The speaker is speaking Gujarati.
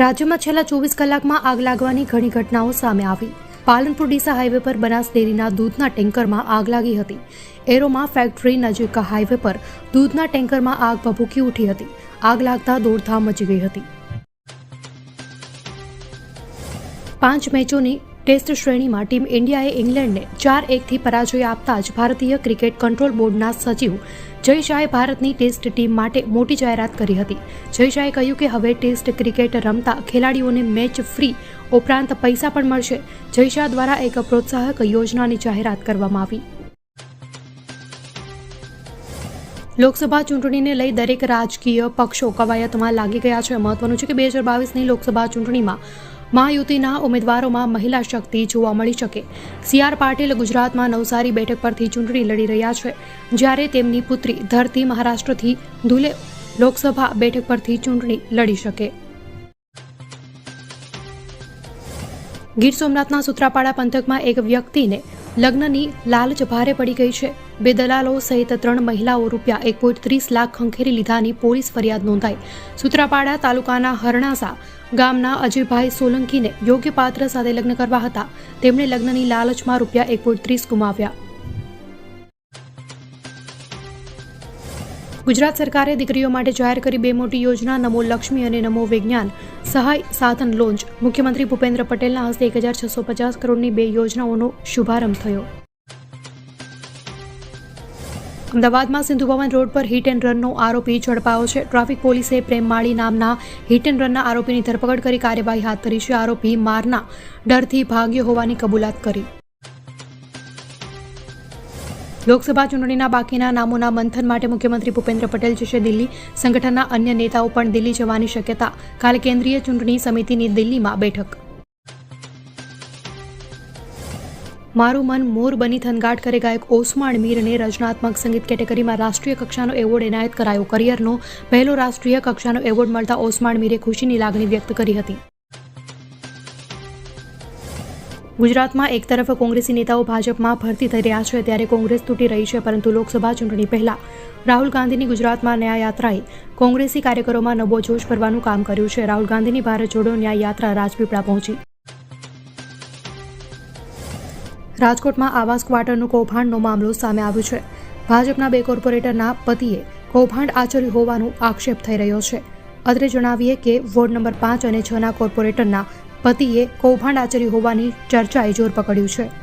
રાજ્યમાં છેલ્લા ચોવીસ કલાકમાં આગ લાગવાની ઘણી ઘટનાઓ સામે આવી. પાલનપુર ડીસા હાઈવે પર બનાસ ડેરીના દૂધના ટેન્કરમાં આગ લાગી હતી. એરોમાં ફેક્ટરી નજીક હાઈવે પર દૂધના ટેન્કરમાં આગ ભભૂકી ઉઠી હતી. આગ લાગતા દોડધામ મચી ગઈ હતી. પાંચ મેચોની ટેસ્ટ શ્રેણીમાં ટીમ ઇન્ડિયાએ ઇંગ્લેન્ડને ચાર એકથી પરાજય આપતા જ ભારતીય ક્રિકેટ કંટ્રોલ બોર્ડના સચિવ જય શાહે ભારતની ટેસ્ટ ટીમ માટે મોટી જાહેરાત કરી હતી. જય શાહે કહ્યું કે હવે ટેસ્ટ ક્રિકેટ રમતા ખેલાડીઓને મેચ ફ્રી ઉપરાંત પૈસા પણ મળશે. જય શાહ દ્વારા એક પ્રોત્સાહક યોજનાની જાહેરાત કરવામાં આવી. લોકસભા ચૂંટણીને લઈ દરેક રાજકીય પક્ષો કવાયતમાં લાગી ગયા છે. મહત્વનું છે કે બે હજાર બાવીસની લોકસભા ચૂંટણીમાં મહાયુતિના ઉમેદવારોમાં મહિલા શક્તિ જોવા મળી શકે. સી આર પાટીલ ગુજરાતમાં નવસારી બેઠક પરથી ચૂંટણી લડી રહ્યા છે. જ્યારે તેમની પુત્રી ધરતી મહારાષ્ટ્રથી ધુલે લોકસભા બેઠક પરથી ચૂંટણી લડી શકે. ગીર સોમનાથના સુત્રાપાડા પંથકમાં એક વ્યક્તિને લગ્નની લાલચ ભારે પડી ગઈ છે. બે દલાલો સહિત ત્રણ મહિલાઓ રૂપિયા એક પોઈન્ટ ત્રીસ લાખ ખંખેરી લીધાની પોલીસ ફરિયાદ નોંધાઈ. સુત્રાપાડા તાલુકાના હરણાસા ગામના અજયભાઈ સોલંકીને યોગ્ય પાત્ર સાથે લગ્ન કરવા હતા. તેમણે લગ્નની લાલચમાં રૂપિયા એક પોઈન્ટ ત્રીસ ગુમાવ્યા. ગુજરાત સરકારે દીકરીઓ માટે જાહેર કરી બે મોટી યોજના, નમો લક્ષ્મી અને નમો વિજ્ઞાન, સહાય સાધન લોન્ચ. મુખ્યમંત્રી ભૂપેન્દ્ર પટેલના હસ્તે એક હજાર છસો પચાસ કરોડની બે યોજનાઓનો શુભારંભ થયો. અમદાવાદમાં સિંધુ ભવન રોડ પર હિટ એન્ડ રનનો આરોપી ઝડપાયો છે. ટ્રાફિક પોલીસે પ્રેમમાળી નામના હિટ એન્ડ રનના આરોપીની ધરપકડ કરી કાર્યવાહી હાથ ધરી છે. આરોપી મારના ડરથી ભાગ્યો હોવાની કબૂલાત કરી. લોકસભા ચૂંટણીના બાકીના નામોના મંથન માટે મુખ્યમંત્રી ભૂપેન્દ્ર પટેલ જશે દિલ્હી. સંગઠનના અન્ય નેતાઓ પણ દિલ્હી જવાની શક્યતા. કાલે કેન્દ્રીય ચૂંટણી સમિતિની દિલ્હીમાં બેઠક. મારું મન મોર બની થનગાટ કરે ગાયક ઓસમાણ મીરને રચનાત્મક સંગીત કેટેગરીમાં રાષ્ટ્રીય કક્ષાનો એવોર્ડ એનાયત કરાયો. કરિયરનો પહેલો રાષ્ટ્રીય કક્ષાનો એવોર્ડ મળતા ઓસમાણ મીરે ખુશીની લાગણી વ્યક્ત કરી હતી. ગુજરાતમાં એક તરફ કોંગ્રેસી નેતાઓ ભાજપમાં ભરતી થઈ રહ્યા છે, ત્યારે કોંગ્રેસ તૂટી રહી છે, પરંતુ લોકસભા ચૂંટણી પહેલા રાહુલ ગાંધીની ગુજરાતમાં ન્યાય યાત્રાએ કોંગ્રેસી કાર્યકરોમાં નવો જોશ ભરવાનું કામ કર્યું છે. રાહુલ ગાંધીની ભારત જોડો ન્યાયયાત્રા રાજપીપળા પહોંચી. રાજકોટમાં આવાસ ક્વાર્ટરનું કૌભાંડનો મામલો સામે આવ્યો છે. ભાજપના બે કોર્પોરેટરના પતિએ કૌભાંડ આચર્યું હોવાનો આક્ષેપ થઈ રહ્યો છે. અત્રે જણાવીએ કે વોર્ડ નંબર પાંચ અને છના કોર્પોરેટરના પતિએ કૌભાંડ આચર્યું હોવાની ચર્ચાએ જોર પકડ્યું છે.